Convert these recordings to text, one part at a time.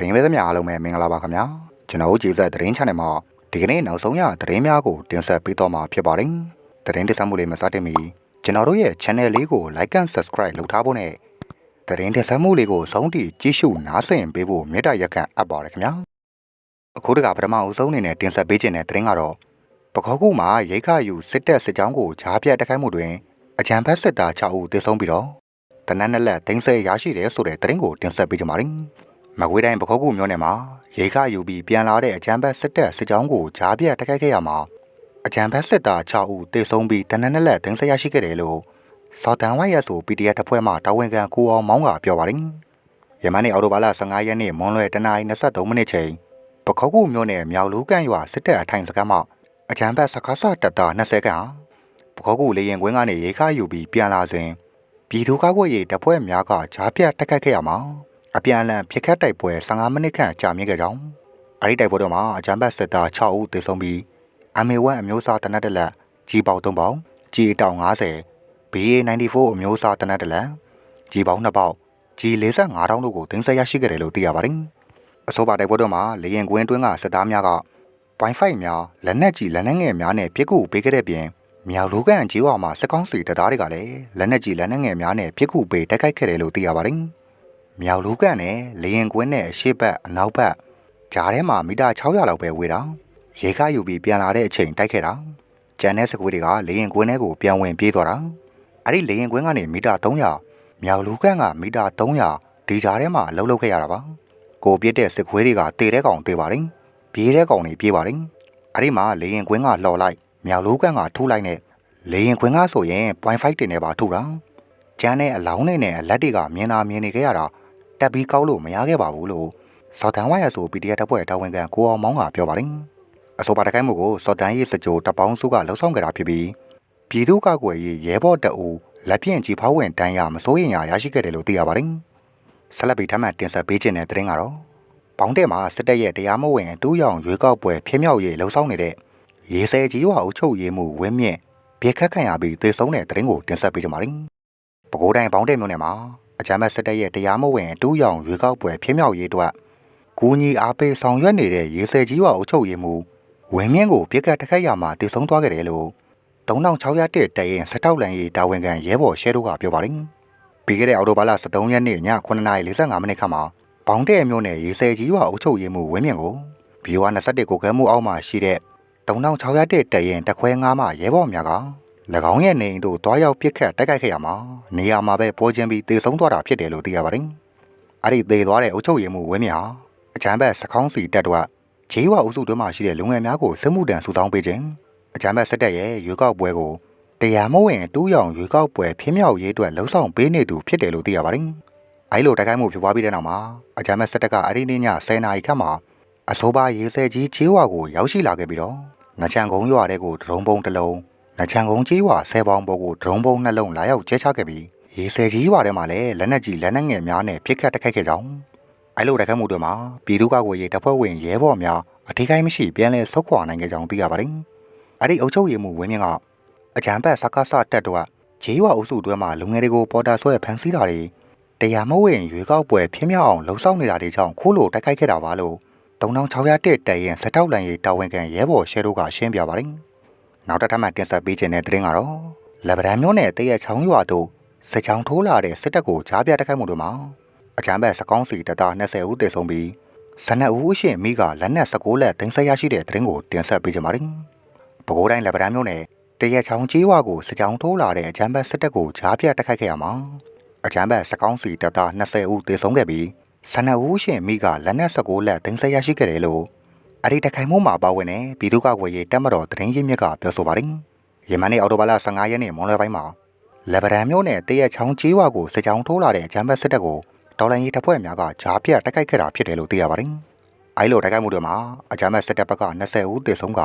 သတင်းလေးသမျှအားလုံးပဲမင်္ဂလာပါခင်ဗျာကျွန်တော်တို့ကြည်ဆက်သတင်း channel မှာဒီကနေ့နောက်ဆုံးရသတင်းများကိုတင်ဆက်ပေးတော့မှာဖြစ်ပါတယ်သတင်းတင်ဆက်မှုလေးမစတင်မီကျွန်တော်တို့ရဲ့ channel လေးကို like and subscribe လုပ်ထားဖို့နဲ့သတင်းတင်ဆက်မှုလေးကိုဆုံးထိကြည့်ရှုနားဆင်ပေးဖို့မေတ္တာရက်ခံအပ်ပါတယ်ခင်ဗျာအခုတကပထမအဦးဆုံးအနေနဲ့တင်ဆက်ပေးခြင်းတဲ့သတင်းကတော့ပခောက်ကူမှာရိတ်ခယူစစ်တပ်စစ်ကြောင်းကိုဂျားပြတ်တိုက်ခိုက်မှုတွင်အကြံဖက်စစ်သား6ဦးသေဆုံးပြီးတော့တနက်နဲ့လက်တင်းဆဲရရှိတယ်ဆိုတဲ့သတင်းကိုတင်ဆက်ပေးကြပါမယ် မကွေးတိုင်းပခောက်ကူမြို့နယ်မှာရိတ်ခယူပြီးပြန်လာတဲ့အကြံဖက်စစ်တပ်စစ်ကြောင်းကိုဂျားပြတ်တိုက်ခိုက်ခဲ့ရမှာအကြံဖက်စစ်သား6ဦးသေဆုံးပြီးတနက်နဲ့လက်တင်းဆဲရရှိခဲ့တယ်လို့စော်တန်ဝိုင်ရဆို PDF တပ်ဖွဲ့မှတာဝန်ခံကိုအောင်မောင်းကပြောပါတယ်ယမန်နေ့အော်တိုဘာလ15ရက်နေ့မွန်းလွဲတနင်္လာ23မိနစ်ချိန်ပခောက်ကူမြို့နယ်မြောက်လူကန်ရွာစစ်တပ်အထိုင်စခန်းမှာအကြံဖက်စကားစတပ်သား20ခန့်ပခောက်ကူလေရင်ကွင်းကနေရေခါယူပြီးပြန်လာစဉ်ပြည်သူ့ကားကွယ်ရေးတပ်ဖွဲ့များကဂျားပြတ်တိုက်ခိုက်ခဲ့ရမှာ အပြန်အလှန်ဖြစ်ခတ်တိုက်ပွဲ15မိနစ်ခန့်ကြာမြင့်ခဲ့ကြောင်းအဲဒီတိုက်ပွဲတော့မှာအကြံဖက်စစ်သား6ဦးသေဆုံးပြီးအမေဝမ်အမျိုးအစားတနက်တလက်ကြီးပေါက်3ပေါက်ကြီးတောင်90 BA94 အမျိုးအစားတနက်တလက်ကြီးပေါက်2ပေါက်ကြီး45တောင်းတို့ကိုတင်ဆက်ရရှိခဲ့တယ်လို့သိရပါတယ်အဆိုပါတိုက်ပွဲတော့မှာလေရင်ကွင်းတွင်းကစစ်သားများက Wi-Fi များလက်နက်ကြီးလက်နက်ငယ်များနဲ့ပြစ်ကူပေးခဲ့တဲ့ပြင်မြောက်လူကန်ကြီးဝါမှာစကောင်းစီတပ်သားတွေကလည်းလက်နက်ကြီးလက်နက်ငယ်များနဲ့ပြစ်ကူပေးတိုက်ခိုက်ခဲ့တယ်လို့သိရပါတယ်။ မြောက်လူကန်နဲ့လေရင်ကွင်းနဲ့အရှိတ်ဘက်အနောက်ဘက်ဂျားထဲမှာမီတာ600လောက်ပဲဝေးတာ။ရေကားယူပြီးပြန်လာတဲ့အချိန်တိုက်ခဲ့တာ။ကျန်တဲ့စကွေးတွေကလေရင်ကွင်းထဲကိုပြန်ဝင်ပြေးသွားတာ။အဲ့ဒီလေရင်ကွင်းကနေမီတာ300မြောက်လူကန်ကမီတာ300ဒီဂျားထဲမှာလှုပ်လှုပ်ခဲ့ရတာပါ။ကိုပြစ်တဲ့စကွေးတွေကတေတဲ့ကောင်တေပါတယ်။ပြေးတဲ့ကောင်တွေပြေးပါတယ်။အဲ့ဒီမှာလေရင်ကွင်းကလှော်လိုက်မြောက်လူကန်ကထိုးလိုက်နဲ့လေရင်ခွင်ကားဆိုရင် point 5တင်နေပါထုတာကျန်းတဲ့အလောင်းတွေနဲ့အလက်တွေကမြင်သာမြင်နေခဲ့ရတာ တက်ပြီးကောက်လို့မရခဲ့ပါဘူးလို့စော်တန်ဝါရဆို PDF တပ်ဖွဲ့တာဝန်ခံကိုအောင်မောင်းကပြောပါတယ်အဆိုပါတခိုင်းမှုကိုစော်တန်ရေးစကြိုတပ်ပေါင်းစုကလှုပ်ဆောင်ကြတာဖြစ်ပြီးပြည်သူ့ကာကွယ်ရေးရဲဘော်တအူလက်ဖြင့်ကြီးဖောက်ဝင်တန်းရမစိုးရင်ရရရှိခဲ့တယ်လို့သိရပါတယ်ဆက်လက်ပြီးထပ်မံတင်ဆက်ပေးခြင်းတဲ့သတင်းကတော့ပေါင်းတဲ့မှာစစ်တပ်ရဲ့တရားမဝင်တူးရောင်ရွေးကောက်ပွဲဖျက်မြောက်ရေးလှုပ်ဆောင်နေတဲ့ရေစဲကြီးဝါအုပ်ချုပ်ရေးမှုဝင်းမြင့်ပြေခတ်ခံရပြီးသေဆုံးတဲ့တရင်ကိုတင်ဆက်ပေးကြပါမယ်။ပဲခူးတိုင်းပေါင်းတဲ့မြို့နယ်မှာ အကြမ်းဖက်စစ်တပ်ရဲ့တရားမဝင်တူးရောင်ရွေးကောက်ပွဲဖြစ်မြောက်ရေးအတွက်ကူညီအားပေးဆောင်ရွက်နေတဲ့ရေစဲကြီးဝါအုပ်ချုပ်ရေးမှုဝင်းမြင့်ကိုပြစ်ကတ်တခတ်ရမှာတည်ဆုံးသွားခဲ့တယ်လို့3600တက်တရင်စတောက်လန်ရေးတာဝန်ခံရဲဘော်ရှဲတို့ကပြောပါတယ်။ပြီးခဲ့တဲ့အောက်တိုဘာလ23ရက်နေ့ည9:45မိနစ်ခန့်မှာဘောင်းတဲ့မြို့နယ်ရေစဲကြီးဝါအုပ်ချုပ်ရေးမှုဝင်းမြင့်ကိုဘီယို21ကိုကဲမှုအောက်မှာရှိတဲ့3600တက်တရင်တခွဲငါးမှရဲဘော်များက၎ င်းရဲ့နေအိမ်သို့တွားရောက်ပစ်ခတ်တိုက်ခိုက်ခဲ့ရမှာနေရာမှာပဲပေါ်ချင်းပြီးတေဆုံးသွားတာဖြစ်တယ်လို့သိရပါတယ်။အဲ့ဒီသေသွားတဲ့အုပ်ချုပ်ရေးမှုဝင်းမြအချမ်းဘက်စကောင်းစီတက်တော့ဂျေးဝအုပ်စုတွင်းမှာရှိတဲ့လူငယ်များကိုစစ်မှုတန်းစုဆောင်းပေးခြင်းအချမ်းဘက်စစ်တပ်ရဲ့ရွေးကောက်ပွဲကိုတရားမဝင်တူးရောင်ရွေးကောက်ပွဲဖြစ်မြောက်ရေးအတွက်လှုံ့ဆော်ပေးနေသူဖြစ်တယ်လို့သိရပါတယ်။အဲ့လိုတိုက်ခိုက်မှုဖြစ်ပွားပြီးတဲ့နောက်မှာအချမ်းဘက်စစ်တပ်ကအဲ့ဒီနေ့ည10နာရီခန့်မှာအဆိုပါရေးဆဲကြီးချေးဝါကိုရောက်ရှိလာခဲ့ပြီးတော့ငချံကုန်းရွာတဲ့ကိုဒရုံပုံတစ်လုံး ငချံကုန်းကြီးရွာဆယ်ပေါင်းပေါ်ကိုဒရုံပုံနှလုံးလာရောက်ကျဲချခဲ့ပြီးရေဆယ်ကြီးရွာထဲမှာလည်းလက်နက်ကြီးလက်နက်ငယ်များနဲ့ပစ်ခတ်တိုက်ခိုက်ခဲ့ကြောင်းအဲလိုတိုက်ခိုက်မှုတွေမှာပြည်သူ့ကာကွယ်ရေးတပ်ဖွဲ့ဝင်ရဲဘော်များအထိကိန်းမရှိပြန်လည်ဆုတ်ခွာနိုင်ခဲ့ကြောင်းသိရပါတယ်။အဲဒီအုပ်ချုပ်ရေးမှုဝင်းမြင့်ကအကြံပတ်စကားစတက်တော့ဂျေးရွာအုပ်စုတွဲမှာလူငယ်တွေကိုပေါ်တာဆွဲဖမ်းဆီးတာတွေတရားမဝင်ရွေးကောက်ပွဲဖြစ်မြောက်အောင်လှုံ့ဆော်နေတာတွေကြောင့်ခိုးလိုတိုက်ခိုက်ခဲ့တာပါလို့3600တက်တရင်စတောက်လန်ရေးတာဝန်ခံရဲဘော်ရှဲတို့ကရှင်းပြပါတယ်။ နောက်တစ်ထပ်မှတင်ဆက်ပေးခြင်းတဲ့သတင်းကတော့လက်ဗရန်မျိုးနဲ့တရက်ချောင်းရွာတို့စစ်ချောင်းထိုးလာတဲ့စစ်တပ်ကိုကြားပြတိုက်ခိုက်မှုတွေမှာအကြမ်းဖက်စကောင်းစီတပ်သား20ဦးသေဆုံးပြီးဇနက်ဦးရှင်မိကလက်နက်16လက်တင်ဆက်ရရှိတဲ့သတင်းကိုတင်ဆက်ပေးကြပါမယ်။ပဲခူးတိုင်းလက်ဗရန်မျိုးနဲ့တရက်ချောင်းကြီးဝါကိုစစ်ချောင်းထိုးလာတဲ့အကြမ်းဖက်စစ်တပ်ကိုကြားပြတိုက်ခိုက်ခဲ့ရမှာအကြမ်းဖက်စကောင်းစီတပ်သား20ဦးသေဆုံးခဲ့ပြီးဆန္ဒဦးရှင်မိကလက်နက်16လက်တင်ဆက်ရရှိခဲ့တယ်လို့ အဲ့ဒီတခိုင်မှုမှာပါဝင်တဲ့ပြည်သူ့ကာကွယ်ရေးတပ်မတော်သတင်းရင်းမြစ်ကပြောဆိုပါတယ်။ယမန်နေ့အော်တိုဘာလ15ရက်နေ့မွန်လွဲပိုင်းမှာလက်ဗရန်မြို့နယ်တရက်ချောင်းကြီးဝါကိုစစ်ကြောင်းထိုးလာတဲ့ဂျမ်ဘတ်စစ်တပ်ကိုဒေါ်လာရေးတပ်ဖွဲ့များကဂျားပြတ်တိုက်ခိုက်ခဲ့တာဖြစ်တယ်လို့သိရပါတယ်။အဲ့လိုတိုက်ခိုက်မှုတွေမှာအဂျမ်ဘတ်စစ်တပ်ဘက်က20ဦးသေဆုံးက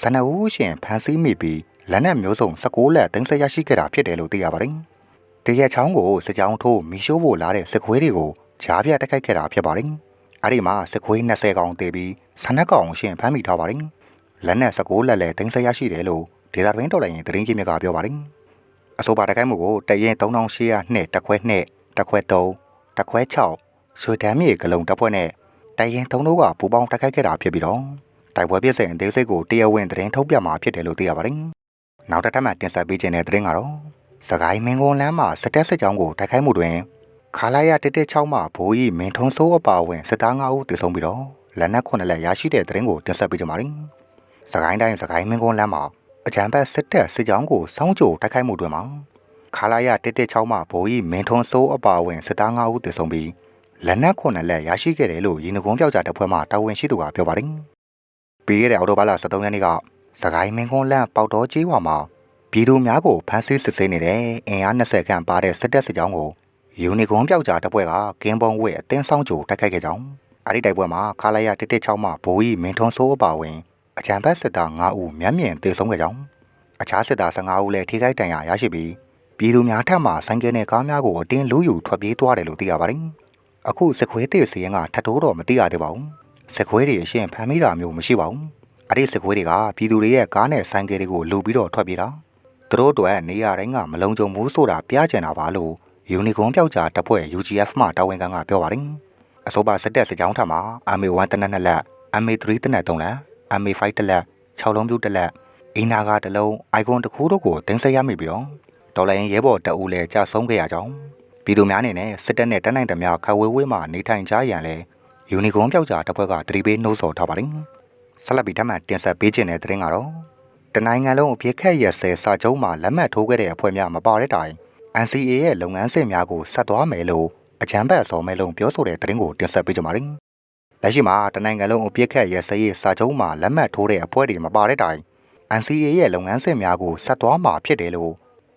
ဆန္ဒဦးရှင်ဖမ်းဆီးမိပြီးလက်နက်မျိုးစုံ16လက်တင်ဆက်ရရှိခဲ့တာဖြစ်တယ်လို့သိရပါတယ်။တရက်ချောင်းကိုစစ်ကြောင်းထိုးမီရှိုးဖို့လာတဲ့စစ်ခွေးတွေကိုဂျားပြတိုက်ခိုက်ခဲ့တာဖြစ်ပါတယ်။အဲ့ဒီမှာစခွေး20ကောင်တေးပြီး ဆနက်ကောင်ရှင်ဖမ်းမိထားပါတယ်။လက်နက်16လက်လဲတင်းဆက်ရရှိတယ်လို့ဒေတာရင်းတော်လိုင်းရင်သတင်းကြီးမြစ်ကပြောပါတယ်။အဆိုပါတိုက်ခိုက်မှုကိုတရင်3800နှစ်တခွဲ2တခွဲ3တခွဲ6ရွှေတန်းမြေကလုံတပ်ဖွဲ့နဲ့တိုင်ရင်သုံးတို့ကပူပေါင်းတိုက်ခိုက်ခဲ့တာဖြစ်ပြီးတော့တိုက်ပွဲပြည့်စင်အသေးစိတ်ကိုတရားဝင်သတင်းထုတ်ပြန်မှာဖြစ်တယ်လို့သိရပါတယ်။နောက်တစ်ထပ်မှတင်ဆက်ပေးခြင်းတဲ့သတင်းကတော့စကိုင်းမင်းကုန်းလမ်းမှာစတက်စစ်ကြောင်းကိုတိုက်ခိုက်မှုတွင်ခါလာရ116မှဘိုးကြီးမင်းထုံးစိုးအပါအဝင်စစ်သား9ဦးသေဆုံးပြီးတော့ လက်နက်9လက်ရရှိတဲ့သတင်းကိုတင်ဆက်ပေးကြပါမယ်။စကိုင်းတိုင်းစကိုင်းမင်းကုန်းလမ်းမှာအကြံဖက်စစ်တပ်စစ်ကြောင်းကိုစောင်းကြိုတိုက်ခိုက်မှုတွင်မှာခါလာရ116မှဘိုးကြီးမင်းထုံးစိုးအပါအဝင်စစ်သား9ဦးသေဆုံးပြီးလက်နက်9လက်ရရှိခဲ့တယ်လို့ရင်းနှကုန်းပြောက်ကြတဲ့ဖွဲ့မှတာဝန်ရှိသူကပြောပါတယ်။ပြီးခဲ့တဲ့အော်တိုဘာလ23ရက်နေ့ကစကိုင်းမင်းကုန်းလမ်းပေါတော်ကြီးဝါမှာပြည်သူများကိုဖမ်းဆီးစစ်ဆေးနေတဲ့အင်အား20ခန့်ပါတဲ့စစ်တပ်စစ်ကြောင်းကိုယူနီကွန်ပြောက်ကြားတပ်ဖွဲ့ကကင်းပုံးဝဲအတင်းဆောင်ကြိုတိုက်ခိုက်ခဲ့ကြောင်း အဲ့ဒီတိုက်ပွဲမှာခါလိုက်ရ116မှဘိုးကြီးမင်းထွန်းစိုးအပါဝင်အကြံဖက်စစ်သား9ဦးမျက်မြင်သေဆုံးခဲ့ကြောင်းအခြားစစ်သား15ဦးလည်းထိခိုက်ဒဏ်ရာရရှိပြီးပြည်သူများထက်မှဆိုင်ကယ်နဲ့ကားများကိုအတင်းလူယူထွက်ပြေးသွားတယ်လို့သိရပါတယ်အခုစစ်ခွေးတေစီရင်ကထတ်တိုးတော့မသိရသေးပါဘူးစစ်ခွေးတွေအရှင်ဖမ်းမိတာမျိုးမရှိပါဘူးအဲ့ဒီစစ်ခွေးတွေကပြည်သူတွေရဲ့ကားနဲ့ဆိုင်ကယ်တွေကိုလူပြီးတော့ထွက်ပြေးတာသူတို့တို့ရဲ့နေရာတိုင်းကမလုံခြုံဘူးဆိုတာပြကြင်တာပါလို့ယူနီကွန်ပြောက်ကြားတပ်ဖွဲ့ UGF မှတာဝန်ခံကပြောပါတယ် အဆိုပါစစ်တပ်စစ်ကြောင်းထပ်မှာ MA1 တနက်2လက် MA3 တနက်3လက် MA5 တလက်6လုံးပြူတလက်အင်းနာကတလုံး icon တစ်ခုတို့ကိုတင်ဆက်ရမိပြီးတော့ဒေါ်လာရင်ရဲဘော်တအူးလည်းကြာဆုံးခဲ့ရကြောင်းပြည်သူများအနေနဲ့စစ်တပ်နဲ့တနိုင်သမျှခဝေးဝေးမှနေထိုင်ကြရန်လဲယူနီကွန်ပြောက်ကြားတပ်ဖွဲ့ကတတိပေးနှိုးဆော်ထားပါတယ်ဆက်လက်ပြီးထပ်မံတင်ဆက်ပေးခြင်းတဲ့သတင်းကတော့တနိုင်ငံလုံးအပြစ်ခတ်ရဆဲစာချုပ်မှာလက်မှတ်ထိုးခဲ့တဲ့အဖွဲ့များမပါတဲ့တိုင် NCA ရဲ့လုပ်ငန်းစဉ်များကိုဆက်သွားမယ်လို့ အကြံဖက်အစောမဲလုံးပြောဆိုတဲ့သတင်းကိုတင်ဆက်ပေးကြပါမယ်။လက်ရှိမှာတနိုင်ငံလုံးအပြစ်ခတ်ရစရေးစာချုပ်မှာလက်မှတ်ထိုးတဲ့အဖွဲ့တွေမပါတဲ့တိုင် NCA ရဲ့လုပ်ငန်းစဉ်များကိုဆက်သွားမှာဖြစ်တယ်လို့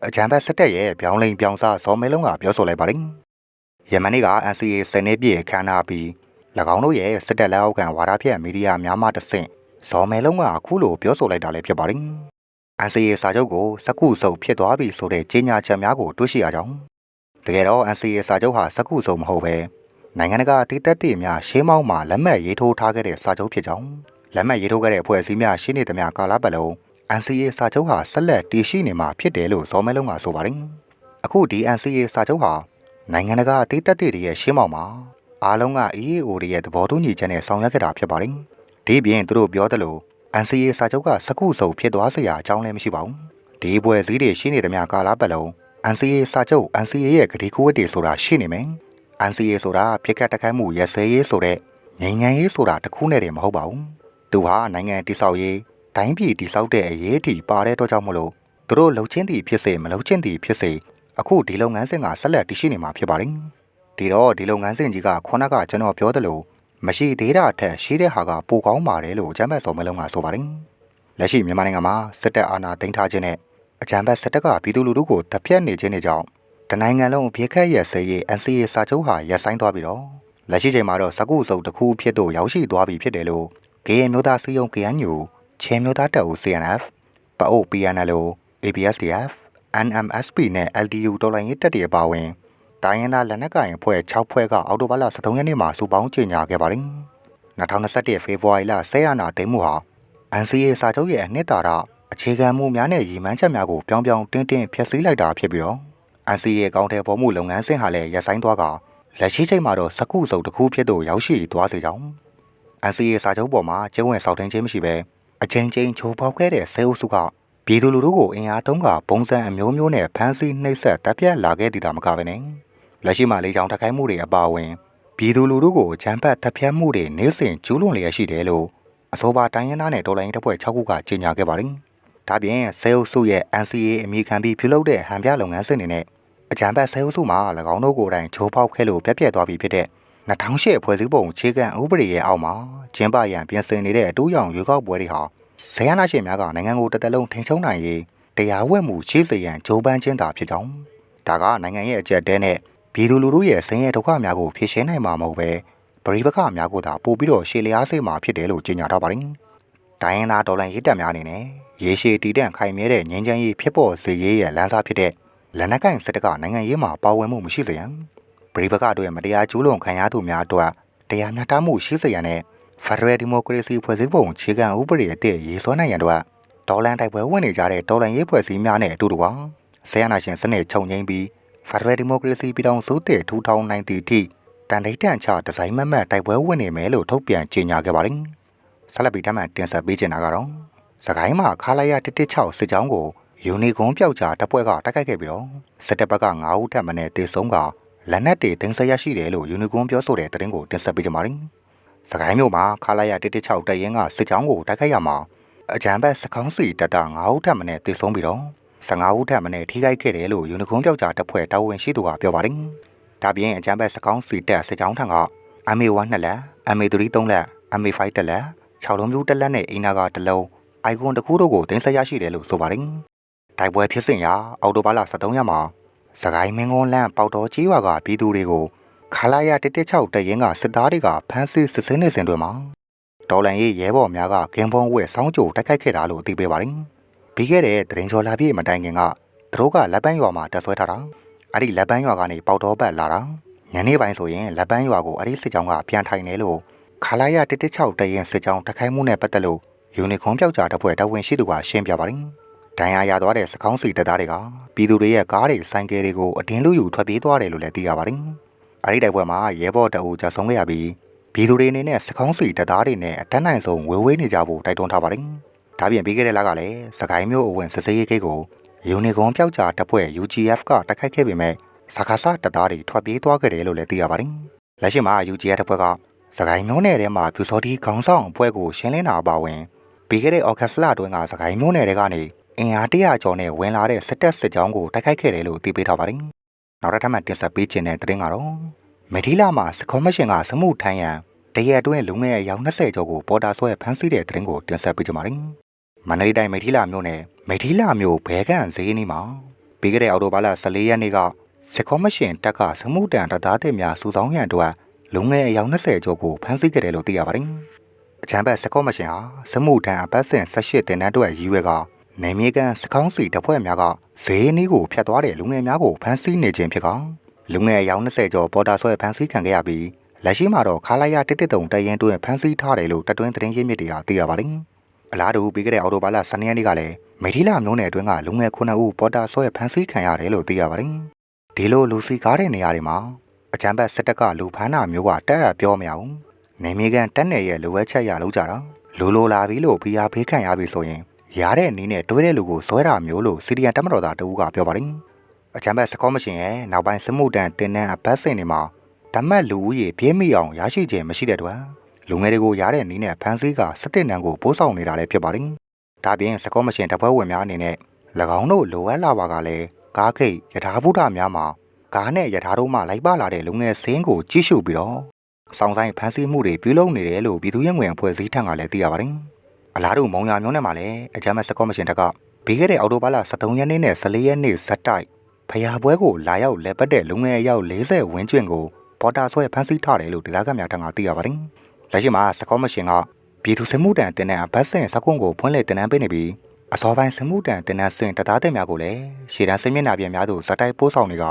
အကြံဖက်စစ်တပ်ရဲ့ပြောင်းလဲပြောင်းစားစောမဲလုံးကပြောဆိုလိုက်ပါတယ်။ယမန်နေ့က NCA စနေပြည့်ခမ်းနားပြီး၎င်းတို့ရဲ့စစ်တပ်လက်အောက်ခံဝါဒဖြန့်မီဒီယာများမှတဆင့်ဇော်မဲလုံးကအခုလိုပြောဆိုလိုက်တာလည်းဖြစ်ပါတယ်။ NCA စာချုပ်ကိုစကုစုံဖြစ်သွားပြီဆိုတဲ့ကြေညာချက်များကိုတွေ့ရှိရကြောင်း တကယ်တော့ NCA စာချုပ်ဟာစကုစုံမဟုတ်ပဲနိုင်ငံတကာအသေးသက်တွေများရှေးမောင်းမှာလက်မှတ်ရေးထိုးထားခဲ့တဲ့စာချုပ်ဖြစ်ကြောင်းလက်မှတ်ရေးထိုးခဲ့တဲ့အဖွဲ့အစည်းများရှင်းနေသမျှကာလပတ်လုံး NCA စာချုပ်ဟာဆက်လက်တည်ရှိနေမှာဖြစ်တယ်လို့ဇော်မဲလုံးကဆိုပါတယ်အခုဒီ NCA စာချုပ်ဟာနိုင်ငံတကာအသေးသက်တွေရဲ့ရှေးမောင်းမှာအားလုံးက EAO တွေရဲ့သဘောတူညီချက်နဲ့ဆောင်ရွက်ခဲ့တာဖြစ်ပါတယ်ဒီပြင်သူတို့ပြောသလို NCA စာချုပ်ကစကုစုံဖြစ်သွားစရာအကြောင်းလည်းမရှိပါဘူး။ဒီပွဲစည်းတွေရှိနေသမျှကာလပတ်လုံး NCA စာချုပ် NCA ရဲ့ဂတိကူဝတ်တွေဆိုတာရှိနေမယ်။ NCA ဆိုတာဖြစ်ကတ်တခိုင်းမှုရစဲရေးဆိုတဲ့ငြိမ်းချမ်းရေးဆိုတာတခုနဲ့တည်းမဟုတ်ပါဘူး။သူဟာနိုင်ငံတိဆောက်ရေးတိုင်းပြည်တိဆောက်တဲ့အရေးအထိပါတဲ့တော့ကြောင့်မလို့သူတို့လှုပ်ချင်းတည်ဖြစ်စေမလှုပ်ချင်းတည်ဖြစ်စေအခုဒီလုပ်ငန်းစဉ်ကဆက်လက်တည်ရှိနေမှာဖြစ်ပါတယ်။ဒီတော့ဒီလုပ်ငန်းစဉ်ကြီးကခုနကကျွန်တော်ပြောသလိုမရှိသေးတာထက်ရှိတဲ့ဟာကပိုကောင်းပါတယ်လို့အကြမ်းဖက်ဆောင်မလုံးကဆိုပါတယ်။လက်ရှိမြန်မာနိုင်ငံမှာစစ်တပ်အာဏာသိမ်းထားခြင်းနဲ့ အကြမ်းဖက်စစ်တပ်ကပြည်သူလူထုကိုတပ်ဖြတ်နေခြင်းတွေကြောင့်တနိုင်ငံလုံးအပြစ်ခတ်ရစရေး NCA စာချုပ်ဟာရပ်ဆိုင်းသွားပြီးတော့လက်ရှိချိန်မှာတော့စကုစုပ်တစ်ခုဖြစ်သို့ရောက်ရှိသွားပြီဖြစ်တယ်လို့ KN မျိုးသားစီယုံ KNU ချင်းမျိုးသားတပ်ဦး CNF ပအို PNL ABSDF NMSP နဲ့ LDU တော်လိုင်းရေးတပ်တွေအပါအဝင်တိုင်းရင်းသားလက်နက်ကိုင်အဖွဲ့6ဖွဲ့ကအော်တိုဘာလ23ရက်နေ့မှာစုပေါင်းကြေညာခဲ့ပါတယ်။2021ဖေဖော်ဝါရီလ10ရက်နာသိမ်းမှုဟာ NCA စာချုပ်ရဲ့အနှစ်သာရ အခြေခံမှုများနဲ့ရည်မှန်းချက်များကိုပြောင်းပြောင်းတင်းတင်းဖျက်ဆီးလိုက်တာဖြစ်ပြီးတော့ NCA ကောင်းတဲ့ပေါ်မှုလုပ်ငန်းစဉ်ဟာလည်းရပ်ဆိုင်းသွားကလက်ရှိချိန်မှာတော့စကုစုပ်တစ်ခုဖြစ်သို့ရောက်ရှိသွားစေကြောင်း NCA စာချုပ်ပေါ်မှာကျင်းဝင်ဆောက်ထင်းခြင်းမရှိဘဲအချိန်ချင်းချိုးပေါက်ခဲ့တဲ့ဆဲအုပ်စုကပြည်သူလူထုကိုအင်အားသုံးကပုံစံအမျိုးမျိုးနဲ့ဖမ်းဆီးနှိပ်စက်တပ်ဖြတ်လာခဲ့သည်တာမကပဲနဲ့လက်ရှိမှာလေကြောင်းတိုက်ခိုက်မှုတွေအပါအဝင်ပြည်သူလူထုကိုချမ်းပတ်တပ်ဖြတ်မှုတွေနေ့စဉ်ကျူးလွန်လျက်ရှိတယ်လို့အဆိုပါတိုင်းရင်းသားနဲ့ဒေါ်လာရင်းတပ်ဖွဲ့6ခုကကြေညာခဲ့ပါတယ်။ ဒါပြင်ဆဲအုပ်စုရဲ့ NCA အမိခံပြီးပြုလုပ်တဲ့ဟန်ပြလုပ်ငန်းစဉ်တွေနဲ့အကြံပတ်ဆဲအုပ်စုမှာ၎င်းတို့ကိုယ်တိုင်ချိုးဖောက်ခဲ့လို့ပြက်ပြက်သွားပြီဖြစ်တဲ့2008ဖွဲ့စည်းပုံခြေကံဥပဒေရဲ့အောက်မှာကျင်းပရန်ပြင်ဆင်နေတဲ့အတူရောင်ရွေးကောက်ပွဲတွေဟာဇယနာရှင်များကနိုင်ငံကိုတစ်သက်လုံးထိန်းချုပ်နိုင်ရေးတရားဝတ်မှုရှိစေရန်ကြိုးပမ်းခြင်းသာဖြစ်ကြောင်းဒါကနိုင်ငံရဲ့အကြက်တဲနဲ့ပြည်သူလူထုရဲ့ဆင်းရဲဒုက္ခများကိုဖြေရှင်းနိုင်မှာမဟုတ်ပဲပရိပခများကိုသာပို့ပြီးတော့ရှေ့လျားစေမှာဖြစ်တယ်လို့ကြေညာထားပါတယ်။ ဒိုင်းရင်သားဒေါ်လာရစ်တက်များအနေနဲ့ရေရှည်တည်တံ့ခိုင်မြဲတဲ့ငြိမ်းချမ်းရေးဖြစ်ပေါ်စေရေးရဲ့လမ်းစာဖြစ်တဲ့လက်နက်ကိုင်စစ်တကနိုင်ငံရေးမှာပါဝင်မှုမရှိစေရန်ပရိပခတို့ရဲ့မတရားကျူးလွန်ခံရသူများအတွက်တရားမျှတမှုရှိစေရန်နဲ့ဖက်ဒရယ်ဒီမိုကရေစီဖွဲ့စည်းပုံခြေခံဥပဒေအသစ်ရေးဆွဲနိုင်ရန်တို့ဒေါ်လန်တိုက်ပွဲဝင်နေကြတဲ့ဒေါ်လန်ရေးဖွဲ့စည်းများနဲ့အတူတူပါဆရာနာရှင်စနစ်ခြုံငိမ့်ပြီးဖက်ဒရယ်ဒီမိုကရေစီပြည်ထောင်စုတည်ထူထောင်နိုင်သည့်အထိတတန်တိတ်တန်ချဒီဇိုင်းမတ်မတ်တိုက်ပွဲဝင်နေမယ်လို့ထုတ်ပြန်ကြေညာခဲ့ပါတယ်။ ဆက်လက်ပြီးတမ်းတင်ဆက်ပေးချင်တာကတော့စကိုင်းမှာခါလိုက်ရ116စစ်ကြောင်းကိုယူနီကွန်ပျောက်ကြားတပ်ဖွဲ့ကတိုက်ခိုက်ခဲ့ပြီးတော့စစ်တပ်ဘက်က9ဦးထပ်မံနဲ့တေဆုံးကလက်နက်တွေတင်ဆက်ရရှိတယ်လို့ယူနီကွန်ပြောဆိုတဲ့သတင်းကိုတင်ဆက်ပေးကြပါမယ်။စကိုင်းမြို့မှာခါလိုက်ရ116တပ်ရင်းကစစ်ကြောင်းကိုတိုက်ခိုက်ရမှာအကြံဘက်စကောင်းစီတပ်သား9ဦးထပ်မံနဲ့တေဆုံးပြီးတော့15ဦးထပ်မံနဲ့ထိခိုက်ခဲ့တယ်လို့ယူနီကွန်ပျောက်ကြားတပ်ဖွဲ့တာဝန်ရှိသူကပြောပါတယ်။ဒါပြင်အကြံဘက်စကောင်းစီတပ်စစ်ကြောင်းထံက MA1 နှစ်လက် MA3 3လက် MA5 တစ်လက် 6လုံးမျိုးတစ်လက်နဲ့အင်နာကတစ်လုံး icon တစ်ခုတို့ကိုတင်ဆက်ရရှိတယ်လို့ဆိုပါတယ်။တိုက်ပွဲဖြစ်စဉ်ရာအော်တိုဘာလ23ရက်မှာစကိုင်းမင်းကုန်းလမ်းပေါတော်ကြီးရွာကပြည်သူတွေကိုခလာရ116တပ်ရင်းကစစ်သားတွေကဖမ်းဆီးစစ်ဆေးနေစဉ်တွင်မှာဒေါ်လန်ရေးရဲဘော်များကကင်းဖုံးဝဲစောင်းကြိုတိုက်ခိုက်ခဲ့တာလို့သိပေးပါတယ်။ပြီးခဲ့တဲ့တရင်ချော်လာပြည့်မတိုင်ခင်ကသူတို့ကလက်ပန်းရွာမှာတက်ဆွဲထားတာ။အဲ့ဒီလက်ပန်းရွာကနေပေါတော်ပတ်လာတာညနေပိုင်းဆိုရင်လက်ပန်းရွာကိုအဲ့ဒီစစ်ကြောင်းကပြန်ထိုင်နေလို့ ခလာရ116တပ်ရင်းစစ်ကြောင်းတခိုင်းမှုနဲ့ပတ်သက်လို့ယူနီကွန်ပျောက်ကြားတပ်ဖွဲ့တပ်ဝင်ရှိသူကရှင်းပြပါတယ်။ဒဏ်ရာရသွားတဲ့စကောင်းစီတပ်သားတွေကပြည်သူတွေရဲ့ကားတွေဆိုင်ကယ်တွေကိုအတင်းလူယူထွက်ပြေးသွားတယ်လို့လည်းသိရပါတယ်။အဲဒီတိုက်ပွဲမှာရဲဘော်တအူကြဆုံးခဲ့ရပြီးပြည်သူတွေအနေနဲ့စကောင်းစီတပ်သားတွေနဲ့အတန်းနိုင်ဆုံးဝေဝေးနေကြဖို့တိုက်တွန်းထားပါတယ်။ဒါပြင်ပြီးခဲ့တဲ့လကလည်းစကိုင်းမျိုးအဝင်စစ်စေးရေးဂိတ်ကိုယူနီကွန်ပျောက်ကြားတပ်ဖွဲ့ UGF ကတိုက်ခိုက်ခဲ့ပေမဲ့စကားစတပ်သားတွေထွက်ပြေးသွားခဲ့တယ်လို့လည်းသိရပါတယ်။လက်ရှိမှာ UGF တပ်ဖွဲ့က စကိုင်းမျိုးနယ်ထဲမှာပြူစောတိခေါင်းဆောင်အဖွဲ့ကိုရှင်းလင်းတာအပါအဝင်ပြီးခဲ့တဲ့အော်ဂတ်စ်လအတွင်းကစကိုင်းမျိုးနယ်တွေကနေအင်အားတရာကျော်နဲ့ဝင်လာတဲ့စစ်တပ်စစ်ကြောင်းကိုတိုက်ခိုက်ခဲ့တယ်လို့သိပေးထားပါတယ်။နောက်တစ်ထပ်မှတင်ဆက်ပေးခြင်းတဲ့သတင်းကတော့မထီလာမှာစကောမရှင်ကစမှုထမ်းရန်တရက်အတွင်းလူငယ်အယောက်20ကျော်ကိုပေါ်တာဆွဲဖမ်းဆီးတဲ့သတင်းကိုတင်ဆက်ပေးကြပါမယ်။မန္တလေးတိုင်းမထီလာမြို့နယ်မထီလာမြို့ဘဲကန်ဈေးနီးမှာပြီးခဲ့တဲ့အောက်တိုဘာလ14ရက်နေ့ကစကောမရှင်တပ်ကစမှုတန်တပ်သားတွေများစူဆောင်းရန်အတွက် လူငယ်အယောက်20ကျော်ကိုဖမ်းဆီးခဲ့တယ်လို့သိရပါတယ်။အချမ်းဘက်စကောမရှင်ဟာစမှုတန်အပတ်စဉ်18တင်တန်းအတွက်ရည်ရွယ်ကနေမြေကန်စကောင်းစီတပ်ဖွဲ့များကဈေးနီးကိုဖျက်သွားတဲ့လူငယ်များကိုဖမ်းဆီးနေခြင်းဖြစ်ကလူငယ်အယောက်20ကျော်ပေါ်တာဆွဲဖမ်းဆီးခံခဲ့ရပြီးလက်ရှိမှာတော့ခါလိုက်ရတစ်တစ်တုံတရင်တွင်ဖမ်းဆီးထားတယ်လို့တပ်တွင်းသတင်းရင်းမြစ်တွေကသိရပါတယ်။အလားတူပြီးခဲ့တဲ့အော်တိုဘာလ12ရက်နေ့ကလည်းမေထီလာမျိုးနယ်အတွင်းကလူငယ်9ဦးပေါ်တာဆွဲဖမ်းဆီးခံရတယ်လို့သိရပါတယ်။ဒီလိုလူစီကားတဲ့နေရာတွေမှာ အချမ်းဘတ်စစ်တပ်ကလူဖမ်းတာမျိုးကတက်ရပြောမရဘူး။နေမြေကန်တက်နယ်ရဲ့လိုဝဲချက်ရလောက်ကြတာလူလိုလာပြီလို့ဖိအားဖေးခံရပြီဆိုရင်ရတဲ့အနေနဲ့တွဲတဲ့လူကိုဇွဲတာမျိုးလို့စီရီယန်တက်မတော်သားတဦးကပြောပါတယ်။အချမ်းဘတ်စကောမရှင်ရဲ့နောက်ပိုင်းစမှုတန်တင်နန်းအပတ်စဉ်တွေမှာဓမ္မလူဦးရေပြည့်မိအောင်ရရှိခြင်းမရှိတဲ့အတွက်လူငယ်တွေကိုရတဲ့နည်းနဲ့ဖန်ဆီးကစတစ်နန်းကိုပိုးဆောင်နေတာလည်းဖြစ်ပါတယ်။ဒါပြင်စကောမရှင်တပ်ဖွဲ့ဝင်များအနေနဲ့၎င်းတို့လိုအပ်လာပါကလည်းကားခိတ်ယထာဘုဒ္ဓများမှာ ကားနဲ့ယထာတို့မှလိုက်ပါလာတဲ့လူငယ်စင်းကိုကြည့်ရှုပြီးတော့စောင်းဆိုင်ဖန်ဆီးမှုတွေပြုလုပ်နေတယ်လို့ပြည်သူ့ရဲငွေအဖွဲ့အစည်းထံကလည်းသိရပါတယ်။အလားတူမုံရမျိုးနဲ့မှာလည်းအကြမ်းမဲ့စကောမရှင်တပ်ကပြီးခဲ့တဲ့အောက်တိုဘာလ23ရက်နေ့နဲ့14ရက်နေ့ဇက်တိုက်ဖျားပွဲကိုလာရောက်လဲပတ်တဲ့လူငယ်အယောက်40ဝန်းကျင်ကိုပေါ်တာဆွဲဖမ်းဆီးထားတယ်လို့ဒေသခံများထံကသိရပါတယ်။လက်ရှိမှာစကောမရှင်ကပြည်သူစစ်မှုတန်တင်တဲ့ဘတ်ဆင်စကွန်ကိုဖွင့်လှစ်တင်နန်းပေးနေပြီးအစောပိုင်းစစ်မှုတန်တင်နန်းစင်တသားတဲ့များကိုလည်းရှေ့တန်းစစ်မျက်နှာပြင်များသို့ဇက်တိုက်ပို့ဆောင်နေက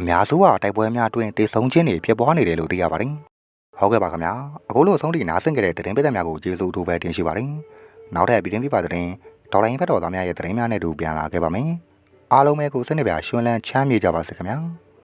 အများစုကတိုက်ပွဲများတွင်တေဆုံးခြင်းတွေဖြစ်ပွားနေတယ်လို့သိရပါတယ်။ဟုတ်ကဲ့ပါခင်ဗျာ။အခုလိုဆုံးထိနားဆင်ကြတဲ့သတင်းပေးတဲ့များကိုကျေးဇူးအထူးပဲတင်ရှိပါတယ်။နောက်ထပ်ပြည်တွင်းပြပါသတင်းဒေါ်လာရင်းဘက်တော်သားများရဲ့သတင်းများနဲ့တူပြန်လာခဲ့ပါမယ်။အားလုံးပဲကိုစိတ်နှပြရှင်လန်းချမ်းမြေကြပါစေခင်ဗျာ။